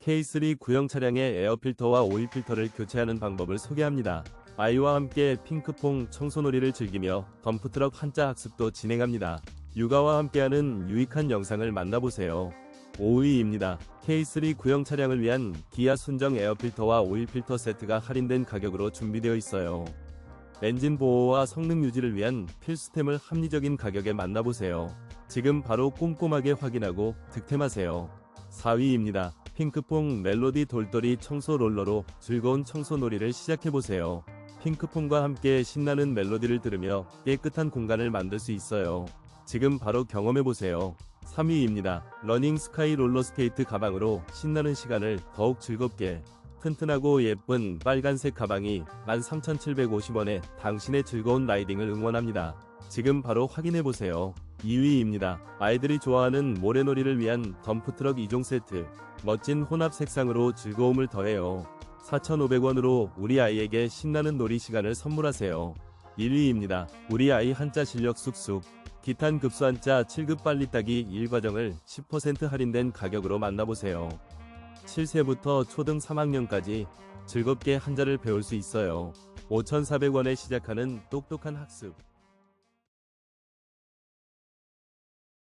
K3 구형 차량의 에어필터와 오일 필터를 교체하는 방법을 소개합니다. 아이와 함께 핑크퐁 청소놀이를 즐기며 덤프트럭 한자 학습도 진행합니다. 육아와 함께하는 유익한 영상을 만나보세요. 5위입니다. K3 구형 차량을 위한 기아 순정 에어필터와 오일 필터 세트가 할인된 가격으로 준비되어 있어요. 엔진 보호와 성능 유지를 위한 필수템을 합리적인 가격에 만나보세요. 지금 바로 꼼꼼하게 확인하고 득템하세요. 4위입니다. 핑크퐁 멜로디 돌돌이 청소 롤러로 즐거운 청소놀이를 시작해보세요. 핑크퐁과 함께 신나는 멜로디를 들으며 깨끗한 공간을 만들 수 있어요. 지금 바로 경험해보세요. 3위입니다. 러닝 스카이 롤러스케이트 가방으로 신나는 시간을 더욱 즐겁게 튼튼하고 예쁜 빨간색 가방이 13,750원에 당신의 즐거운 라이딩을 응원합니다. 지금 바로 확인해보세요. 2위입니다. 아이들이 좋아하는 모래놀이를 위한 덤프트럭 2종 세트. 멋진 혼합 색상으로 즐거움을 더해요. 4,500원으로 우리 아이에게 신나는 놀이 시간을 선물하세요. 1위입니다. 우리 아이 한자 실력 쑥쑥. 기탄 급수 한자 7급 빨리 따기 1과정을 10% 할인된 가격으로 만나보세요. 7세부터 초등 3학년까지 즐겁게 한자를 배울 수 있어요. 5,400원에 시작하는 똑똑한 학습.